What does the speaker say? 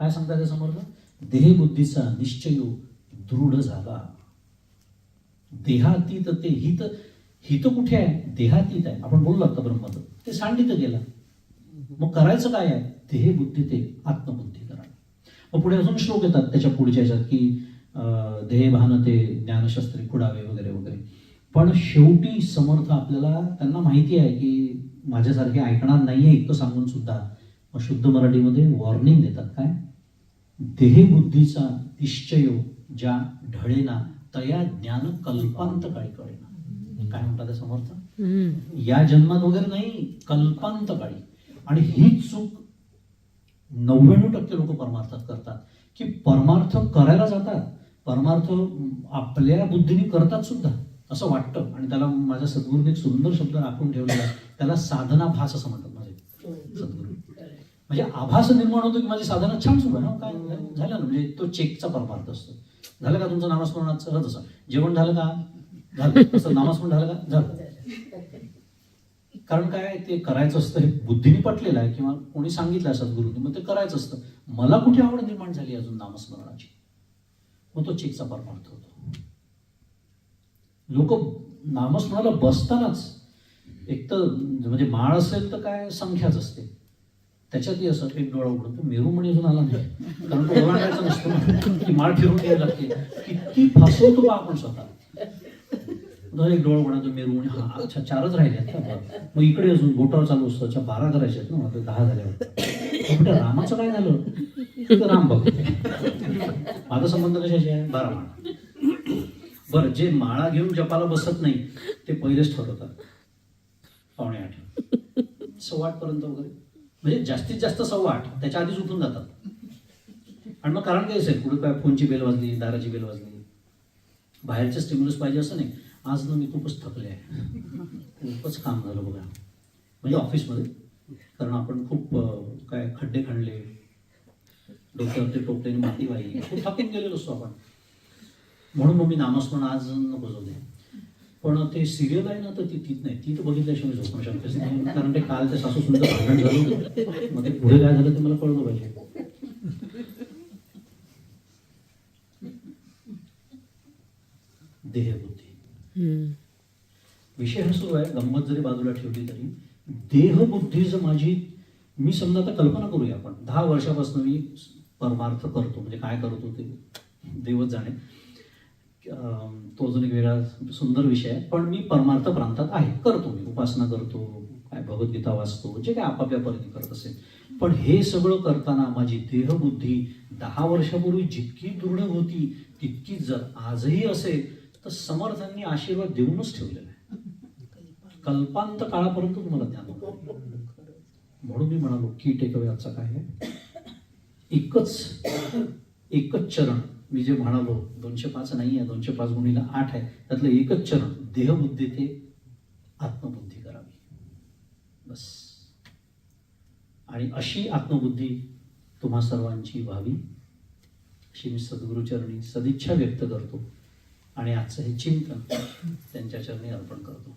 काय सांगतात ते समर्थ देहबुद्धीचा निश्चय दृढ झाला. देहातीत ते हित हित कुठे आहे? देहातीत आहे. आपण बोललो आता ब्रह्मत ते सांडित गेला. मग करायचं काय आहे? देहबुद्धी ते आत्मबुद्धी करा. मग पुढे अजून श्लोक येतात त्याच्या पुढच्या याच्यात की देहभान ते ज्ञानशास्त्री खुडावे वगैरे वगैरे. पण शेवटी समर्थ आपल्याला त्यांना माहिती आहे की माझ्यासारखे ऐकणार नाहीये इतकं सांगून सुद्धा. शुद्ध मराठीमध्ये वॉर्निंग देतात. काय? देहबुद्धीचा निश्चय ज्या ढळेना तया ज्ञान कल्पांत काळी कळेना. काय म्हणतात समर्थ. या जन्मात वगैरे नाही कल्पांत काळी आणि हीच चूक नव्याण्णव टक्के लोक परमार्थात करतात. की परमार्थ करायला जातात. परमार्थ आपल्या बुद्धीने करतात सुद्धा. असं वाटतं. आणि त्याला माझ्या सद्गुरूने एक सुंदर शब्द राखून ठेवलेला त्याला साधना भास असं म्हणतात. म्हणजे आभास निर्माण होतो की माझी साधना छान सुरू आहे ना? काय झालं? ना म्हणजे तो चेकचा परमार्थ असतो. झालं का तुमचं नामस्मरणाचं? सहज असं जेवण झालं का? झालं. तसं नामस्मरण झालं का? झालं. कारण काय ते करायचं असतं हे बुद्धीने पटलेलं आहे किंवा कोणी सांगितलं आहे सद्गुरूने मग ते करायचं असतं. मला कुठे आवड निर्माण झाली अजून नामस्मरणाची? मग तो चेकचा परमार्थ होतो. लोक नामस्मरणाला बसतानाच एक तर म्हणजे माळ असेल तर काय संख्याच असते. त्याच्यातही असं एक डोळा उघडतो. तो म्हणे अजून आला नाही. कारण तो ओलांडायचा नसतो ना. ती माळ फिरून यायला लागते. किती फसवतो बा आपण स्वतः. एक डोळा उघडा तो म्हणे हा अच्छा चारच राहिले आहेत मग इकडे अजून बोटावर चालू असतो. अच्छा बारा करायचे आहेत ना? मग दहा झाल्यावर कुठे? रामाचं काय झालं? तर राम बघ. माझा संबंध कशाशी आहे? बारा माळा. बरं जे माळा घेऊन जपाला बसत नाही ते पहिलेच ठरवतात. पावणे आठ सव्वा आठ पर्यंत वगैरे. म्हणजे जास्तीत जास्त सव्वा आठ त्याच्या आधीच उठून जातात. आणि मग कारण काय असेल? कुठे काय फोनची बेल वाजली दाराची बेल वाजली. बाहेरचे स्टिम्युलस पाहिजे असं नाही. आज ना मी खूपच थकले आहे. खूपच काम झालं बघा. म्हणजे ऑफिसमध्ये कारण आपण खूप काय खड्डे खणले. डोक्यावरती टोपलेने माती वाहिली. खूप थकून गेलेलो असतो आपण. म्हणून मग मी नामस्मरण आज नको जाऊ दे. पण ते सिरियल आहे ना तर ती तीच नाही. ती तर बघितल्याशिवाय झोपणं शक्यच नाही कारण ते काल ते सासू सुंदर भांडण झालं. मग ते पुढे काय झालं ते मला कळलं पाहिजे. देहबुद्धी. विषय हा सुरू आहे. गंमत जरी बाजूला ठेवली तरी. देहबुद्धी जर माझी मी समजा आता कल्पना करूया आपण. दहा वर्षापासून मी परमार्थ करतो. म्हणजे काय करतो ते? देवच जाणे. तो अजून एक वेगळा सुंदर विषय आहे. पण मी परमार्थ प्रांतात आहे. करतो मी. उपासना करतो काय भगवद्गीता वाचतो जे काय आपापल्या परीने करत असेल. पण हे सगळं करताना माझी देहबुद्धी दहा वर्षापूर्वी जितकी दृढ होती तितकी जर आजही असेल तर समर्थांनी आशीर्वाद देऊनच ठेवलेला आहे. कल्पांत काळापर्यंत तुम्हाला ज्ञान म्हणून मी म्हणालो की टेकअवे आजचा काय आहे? एकच एकच चरण मी जे म्हणालो दोनशे पाच नाही आहे दोनशे पाच गुणीला आठ आहे त्यातलं एकच चरण देहबुद्धी ते आत्मबुद्धी करावी. बस. आणि अशी आत्मबुद्धी तुम्हा सर्वांची व्हावी अशी मी सद्गुरुचरणी सदिच्छा व्यक्त करतो आणि आजचं हे चिंतन त्यांच्या चरणी अर्पण करतो.